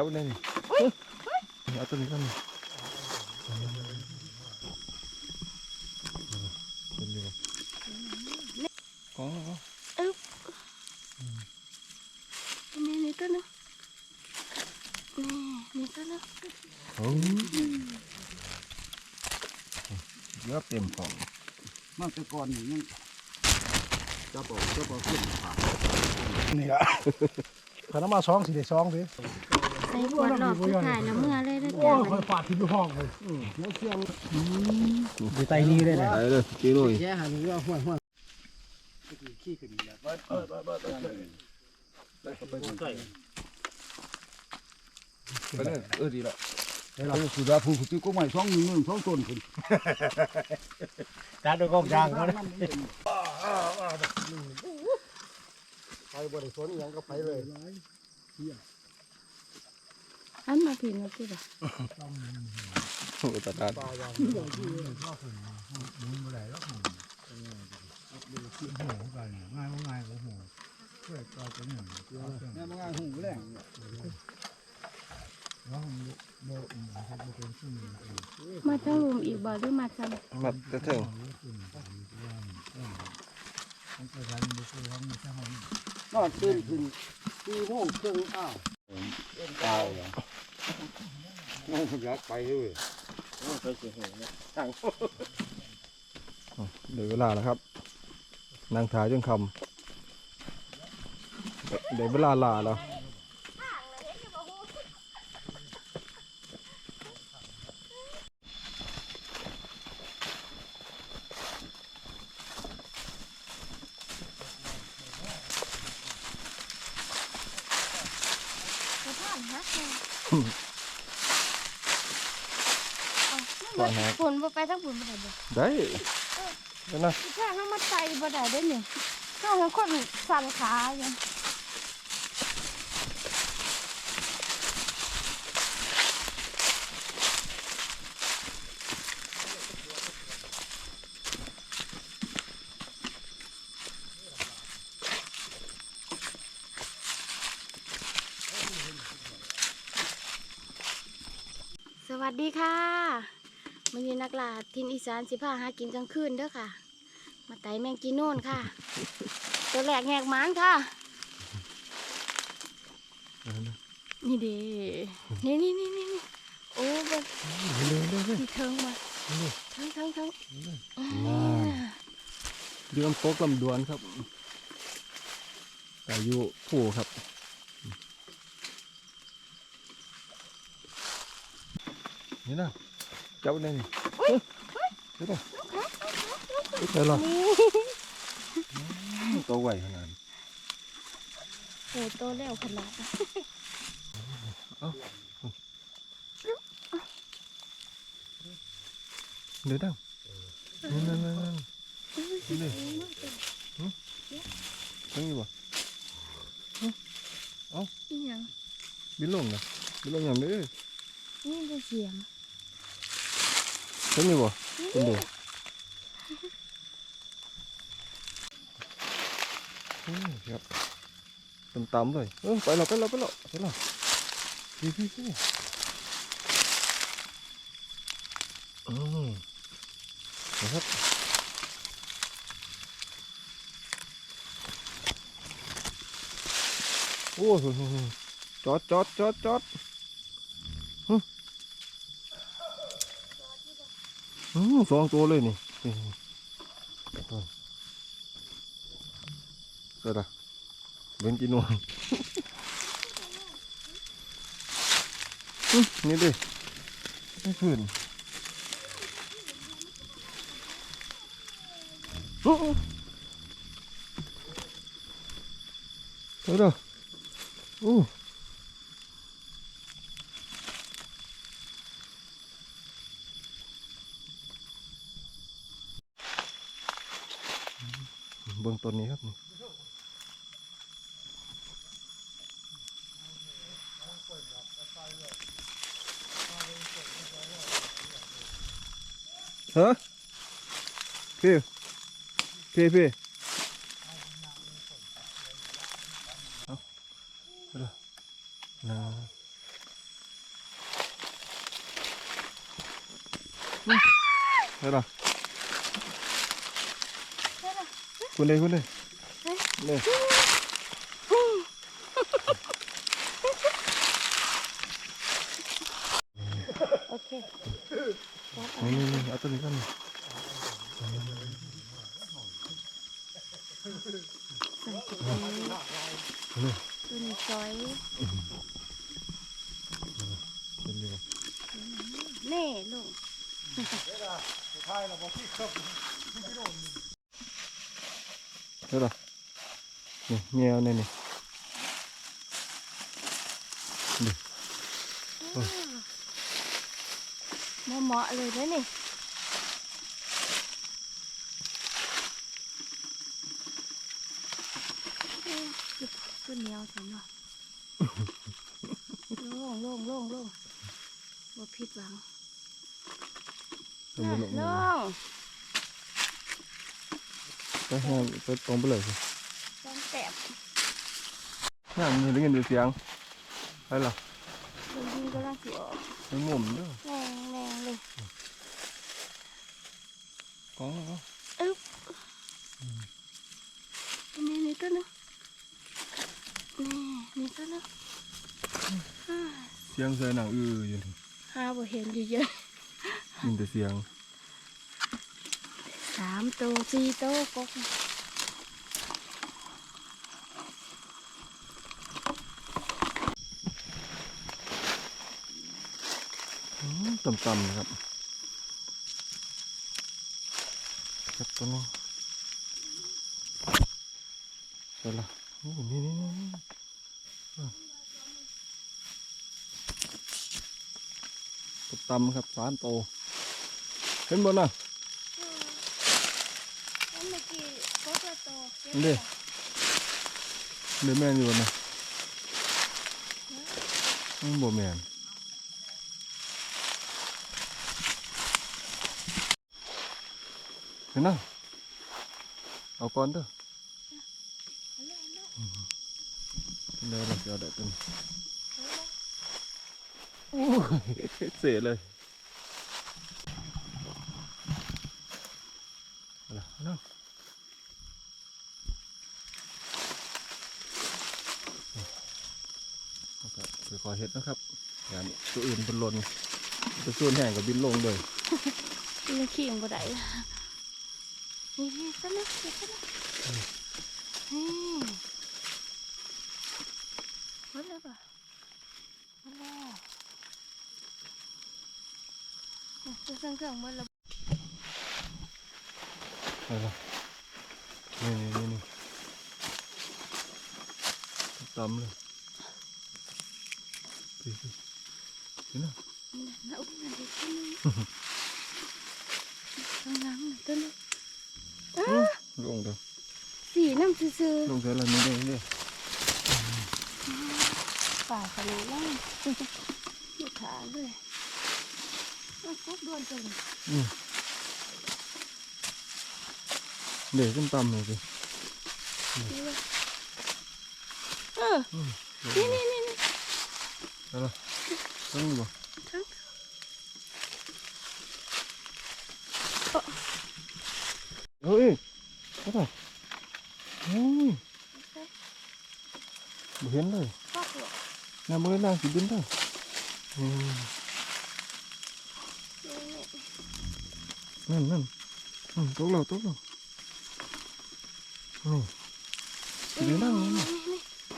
เอาได้นี่เอาตัวนี้ก่อนนี่เป็นดีบ่อ๋อนี่นี่ตัวนึงนี่นี่ตัวนึงโอ้เยอะเต็มของมาแต่ก่อนนี่ยังจะบอกจะบอกขึ้นผ่านนี่ละขันมาสองสี่ได้สองสิ ใส่ขวดหลอกผู้ถ่ายน้ำเมื่อเลยนะโอ้จ๊ะยคอยฟาดที่ดูห้องเลยหัวเชียงดูไตนี้เลยนะไปเลยกินหน่อยแย่หันว่าห้วยห้วยขี้ขึ้นแล้วไปเลยเออดีละเราสุดาผู้ที่ก็ไม่สองหนึ่งหนึ่งสองต้นขึ้นจานด้วยกองยางเขาเลยไปบริสุทธิ์ยังก็ไปเลย อันมาผิดมาผิดอะโอ้ตัดตัดปลายางมุนมาได้แล้วง่ายง่ายโอ้โหเพื่อก็จะหนึ่งแม่มาง่ายหูแรงแล้วผมโบอืมครับโบเป็นชื่อมาทั้งรุมอีกบ่หรือมาซ้มาจะถึงมันก็ยันโบคือว่ามันจะห้องนอนตื่นขึ้นสี่โมงครึ่งอ้าวตา ยแล้วน้องอยากไปเลยเดี๋ยวเวลาแล้วครับ นางถ่ายจนคำเดี๋ยวเวลาลาแล้วำ จะผ่านฮะฝนบ่ไปทั้งฝนบ่ได้บ่ได้เดี๋ยวนะแค่ห้ามาไตบ่ได้เด้เนี่ยข้าวคนสั่นขาอยู่สวัสดีค่ะ มันนี้นักล่าทินอีสานสิพาหากินกลางคืนเด้อค่ะ มาไต่แมงกีโน่นค่ะ ตัวแรกแหกหมานค่ะ นี่เด้นี่นี่นี่นี่นี่โอ้บนเร็วเร็วเร็วที่เทิงมาเทิงเทิงเทิงเดือมโป๊กลำดวนครับอายุผู้ครับนี่นะ เจ้าเนี่ยนี่เฮ้ยเดี๋ยวเดี๋ยวเดี๋ยวรอตัวไหวขนาดนี้โอ้โต แล้วขนาดนั้นเดี๋ยวดังนั่นนั่นนั่นนั่นนี่ตั้งอ สอสองตัวเลยนี่เสร็จละเบนกินนวลนี่ดิไม่ขึ้นโอ้เดี๋ยวเดี๋ยวโอ้ 어? 배, 배, 배. 어? 그래. 하나. 응. 해라. 해라. 군해, 군해. 네. นี่นี่เอาตัวนี้กันใส่ะเป๋าตัวนี้ซอยเป็นดีกว่าแน่ลูกเฮ้ยล่ะนี่เงี้ยวนี่นี่ เหมาะๆเลยนะนี่ตัวเหนียวจังเนาะโล่งโล่งโล่งโล่งบ่ผิดหวังตัวน่ะนี้ลงโล่งไปห้างไปตรงไปเลยสิต้องแตบห้างนี่ได้ยินเสียงไปล่ะลงดินกำลังสิออกไปงมเด้อแรงแรงเลย อ๋ออึ๊บนี่นี่ตัวนึงนี่นี่ตัวนึงอ่าเสียงเสือหนังอืออยู่นี่หาบ่เห็นอยู่เยอะยินแต่เสียงสามตัวสี่ตัวกกอืมต่ำๆนะครับจับ ตัวนึงไปล่ะโอ้นี่นี่นี่นี่อะตัวต่ำครับสามโตวเห็นบ่น่ะแล้วเมื่อกี้กกละตัวนี่ดิเดี๋ยวแม่นอยู่บ่น่ะอืมบ่แม่น เนน่ะเอาก่อนเด้อเดี๋ยวเราจะเด็กกันอู้เสียเลยอาล่ะเอาะเอาก็คือขอเห็ดนะครับอย่างตัวอื่นเป็นลนตัวส่วนแห้งกับบินลงเลยมันขี้งบ่ได้ นี่นี่ตัวนึงตัวนึงนี่หมดแล้วป่ะหมดแล้วเนี่ยตัวเครื่องเครื่องหมดแน้ำซื่อลงเสร็จแล้วนี่เด้อนี่เด้อๆป่าขนาดนั้นอยู่ขาเลยมันฟุบโดนจังอืมเดี๋ยวขึ้นตำเลยสิเออนี่นี่นี่นี่เอาล่ะต้องบ่ทั้งเฮ้ยเอาไปเฮ้ยบ่เห็นเลยฟอกหรอน้ำมือล่างสิบินเด้ออืมนี่นั่นนั่นอืมตกแล้วตกแล้วนี่สิบินนั่งนี่นี่นี่นี่เอาเนี่ยเอาเอาเอาเอาเอามือไป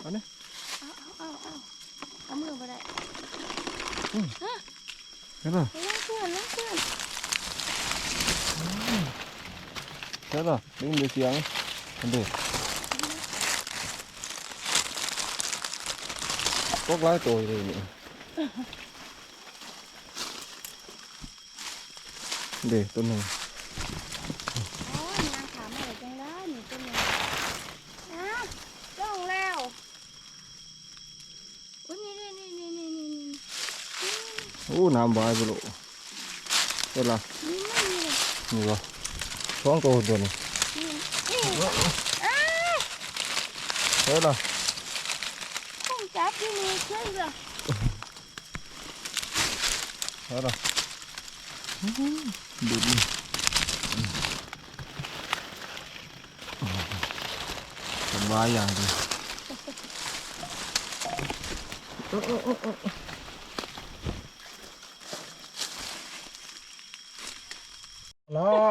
ได้เห็นป่ะไปล้างเพื่อนล้างเพื่อนเห็นป่ะได้ยินเสียงอันเด็ กตกหลายตัวเลยนี่เด็กตัวหนึ่งอ๋อนางถามอะไรจังได้หนูเป็นยังอ้าวจ้องแล้วโอ้ยนี่นี่นี่นี่นี่นี่นี่โอ้น้ำบายไปโลเห็นละนี่ไม่มีเลยนี่วะสองตัวตัวนี้นี่นี่อ้าวเห็นละต้องจับ ที่นี่ช่วยเหรอเห็นละดูดิสบายอย่างดีแล้วก็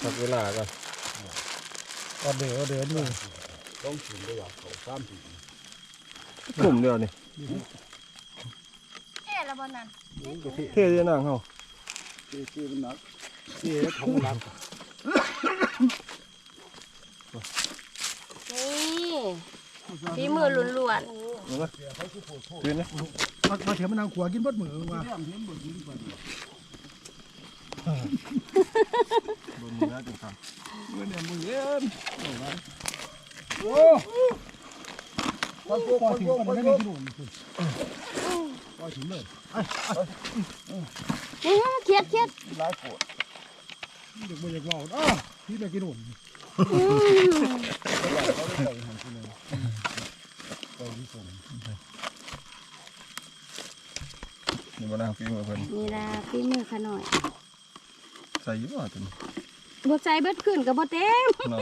พอกวดโคกนี่ดินี่ออเดอร์ได้ยังบอกเลยไหมออเดอร์ตรงนี้พักเวลาก่อนออเดอร์ออเดอร์นี่ต้องถึงได้อยากเขาสามถึงกลุ่มเดียวนี่เอ๊ะละบอลนั่นเท่ดีนางเฮาที่ที่มันหนักนี่ทงรักนี่ฝีมือล้วนเอาละยืนนะมามาเถียมมันนางขวากินบดมือว่าเรื่องเห็น บนมือนะจุ๊บครับเมื่อเนี่ยมือเย็นโอ้พอถึงมันไม่ได้กินหนุ่มคุณพอถึงเลยๆนี่เคียดเคียดหลายปวดเด็กบ่อยากว่าอ้าพี่ไปกินหนุ่มนี่บ่นางฟิล์มกับเพิ่นนี่ละฝีมือขน่อย ใส่อยู่บ่ตัวนี้บดใจเบิดขึ้นกับบ่เต็มเนาะ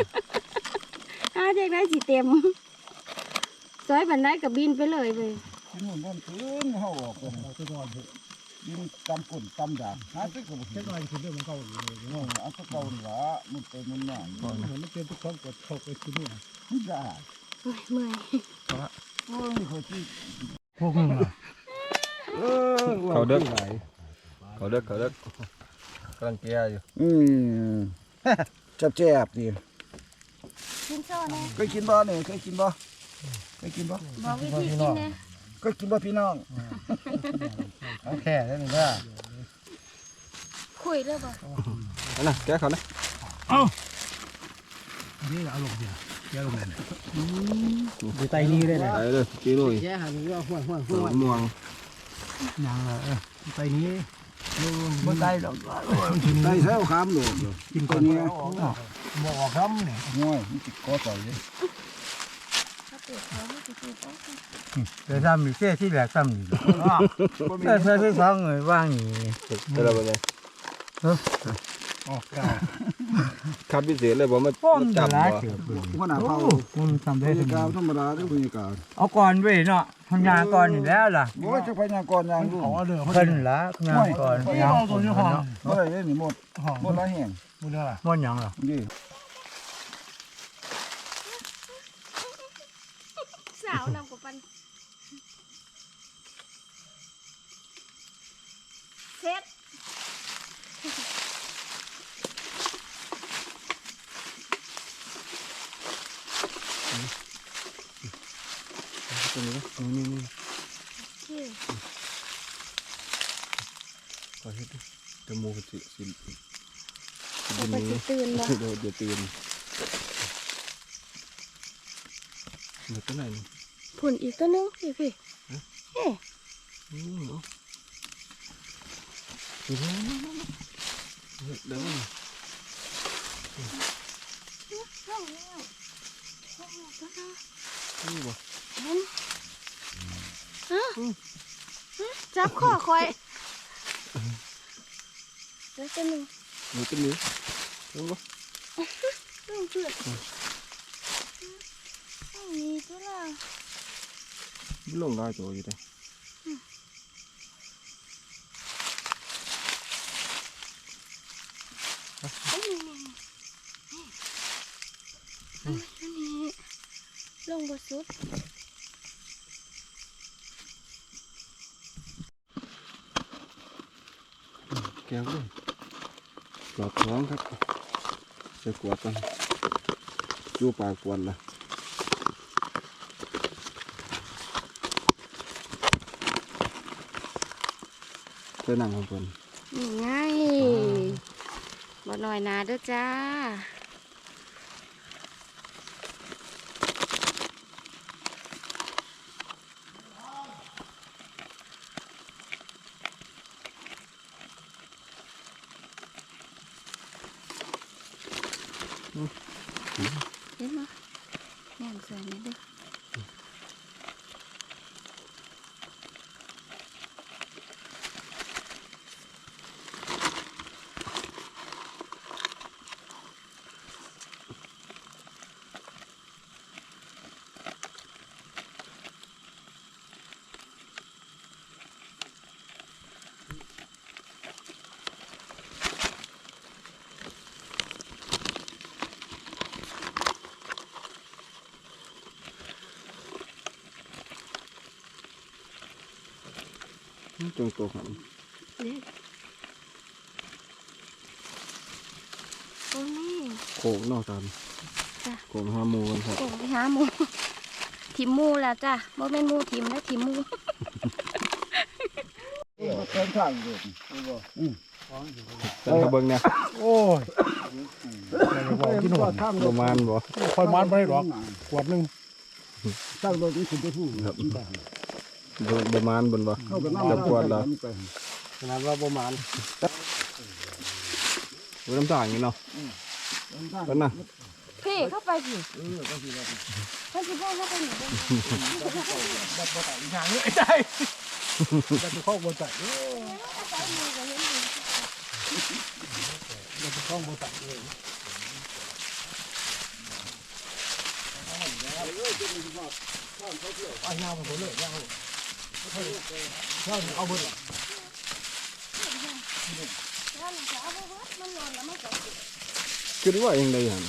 อาเจ๊ได้สิเต็มซอยบันไดกับบินไปเลยเว้ยที่นู่นนั่นคืนเฮาออกกันเอาไปนอนเถอะยิงตำก้นตำด่างหาตึกก็บ่แค่เห็นหน่อยคือเรื่องมันเก่าอยู่เลยเนาะอันตะเก่านี่ล่ะมันเป็นมันหนังเหมือนมันเป็นทุกครั้งกดเข้าไปกินนี่มันได้โอ้ยเมื่อยโอ้ยเขาที่พวกมึงอะเขาเด็กเขาเด็กเขาเด็ก กำลังแก่อยู่อืมแซ่บๆดีกินโซ่แน่เคยกินบ่เนี่ยเคยกินบ่เคยกินบ่บอกวิธีกินแน่เคยกินบ่พี่น้องแค่นั้นนี่ว่าคุยเลยบ่เอานะแก่เขานะนี่อารมณ์เดียวแย่ลงเลยดูไตนี้เลยนะใส่เลยกินเลยแย่หันว่าห่วยห่วยหัวม่วงยังเออไตนี้ บ่ได้ดอกได้เท่าคำโลกอยู่กินตัวนี้บ่อกครับเนี่ยง่อยมันติดคอต่อยเลยแต่ทำมีเส้ที่แหลกทำอยู่แต่เส้ที่สองเงยว่างอยู่แต่ละบ่ไง ออกกาคัดพิเศษเลยบ่มาป้อมมาจะจับลาบ่เถื่อปืนหัวหน้าโอ้เผาคุณทำบรได้รถึยางกาศธรรมดาเด้อบรรยากาศเอาก่อนเว้ยเนาะทำงานก่อนนี่แล้วล่ะบ่จะพยากรณ์อย่างรุ่นขอเดือดเพิ่นละงานก่อนไม่ยังเอาตัวนี้หอมบ่ได้เลยนี่หมดหอมหมดหลายแห่งหมดเลยม่วนหยังล่ะนี่สาวนำกับปันเซ็ต ตัวนี้นะนี่นี่ ชื่อ ขอเฮ็ดดิจ มูกสิสิสิปกติตื่นบ่เดี๋ยวเดี๋ยวตื่นเดี๋ยวตัวไหนนี่ผุ่นอีกตัวหนึงพี่พี่เฮ้อืมเนาะเดี๋ยวเดี๋ยวเดี๋ยวมันลงแล้วลงแล้วตัวนึงนี่บ่เห็นฮะฮะจับคอคอย แล้วตัวหนึงหนูตัวนี้เห็นบ่ลงเพื่อนไม่มีตัวละลงได้ตัวอ ก้วด้วยกอดท้องครับใส่ขวดกันจูปากขวดละใส่หนังของเพิ่นนี่ไงบ่หน่อยนาเด้อจ้า เห็นไหมแม่นสวยนี่ด้อ จงโตครับเด้อโอ้นี่โขกนอกตามจ้ะโขกห้าโมงครับโอ้ไปหาหมูทิมหมูแล้วจ้ะบ่แม่นหมูทิมแล้วทิมหมูเดินทางเดินเป็นกระเบื้องเนี่ยโอ้ยบอกกินหมดทางประมาณบ่คอยมันไปหรอกขวดหนึงตั้งรถนี่ขึ้นไปผู้ครับ ประมาณบนบ่เข้าไปนั่งจับกวดแล้วไปขนาดว่าประมาณไว้น้ำตาอย่างนี้เนาะแล้วนะพี่เข้าไปสิท่านสิพ่อเข้าไปหนูเด้ออย่างนี้ไอ้ใจจะไปเข้าบนใจเออจะไปเข้าบนใจเลยเอายาวมา เลยยาวเอาเอาเบิดละแล้วหนูจะเอาไปวัดมันนอนแล้วมันก็สิคิดว่าเองได้หัน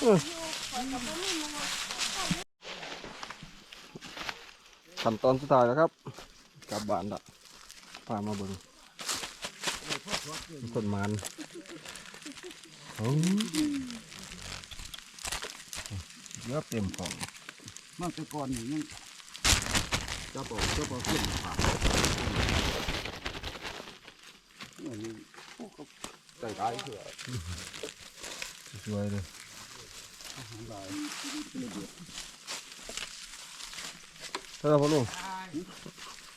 เออขั้นตอนสุดท้ายแล้วครับ กลับบ้านละพามาบิ่งคนมันเยอะเต็มของมาแต่ก่อนนี่ยังจะบอกจะบอกขึ้นผ่านนี่ใส่ได้เถอะสวยเลยถ้าเราพอลุง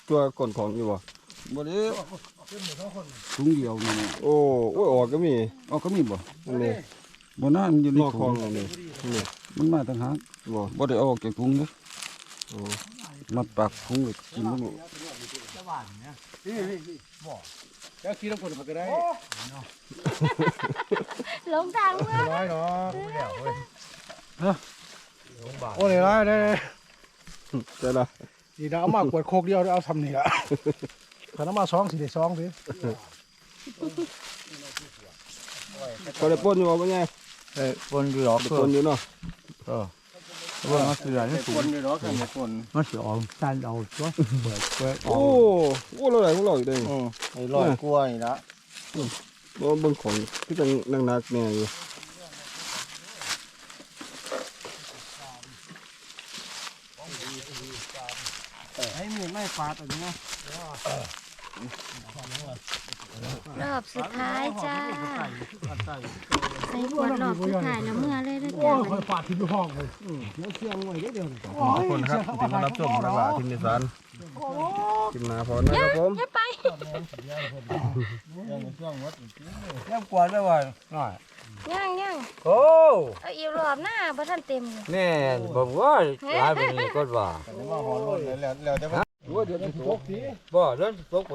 ตัวก่อนของอยู่บ่บ่ได้ถุงเดียวนี่โอ้โอ้ยออกก็มีเอาก็มีบ่นี่บ่น่ามันอยู่ในนอกคลถุองงอันนี้นี่มันมาต่างหากบ่บ่ได้เอาออกจากถุงเด้อโอ้ มัดปากถุงเลยกินมันแล้วขี่น้ำกรดไปก็ได้หลงทางเมื่อร้อยเนาะไม่แล้วเว้ยโอ้ยร้อยได้เจ้าละดีนะเอามากวดโคกเดียวเอาทำนี่ละขันเอามาสองสี่ได้สองสิก็ได้ปนอยู่บ่เป็นไงเอ้ยคนอยู่หรอกได้ปนอยู่เนาะ ว่ามันสิได้นี่คนนี่เนาะกันคนมันสิออกสั้นเอาตัวเปิดเปิดออโอ้กโอ้เราได้ของเราอีกเด้อือไอ้ร้อยกว่านี่ละบ่เบิ่งของที่จังหนักๆแน่อยู่ให้มีไม่ฟาดอะไรนะ รอบสุดท้ายจ้าใส่ขวดรอบสุดท้ายแล้วเมื่อเลยนะโอ้จ้ายคอยฟาดทิ้งไปห้องเลยแล้วเชียงไว้ได้เดียวขอบคุณครับที่มารับชมนะครับทีมนิสานทีมนาพรนะครับผมอย่าไปยังกว่าได้ว่าน้อยย่างย่างโอ้เอาอีกรอบหน้าบ่ทันเต็มอยู่แน่บอกว่าหลายไปนี่ก็ว่า โอ้เดี๋ยวจะบ่เดินตกไป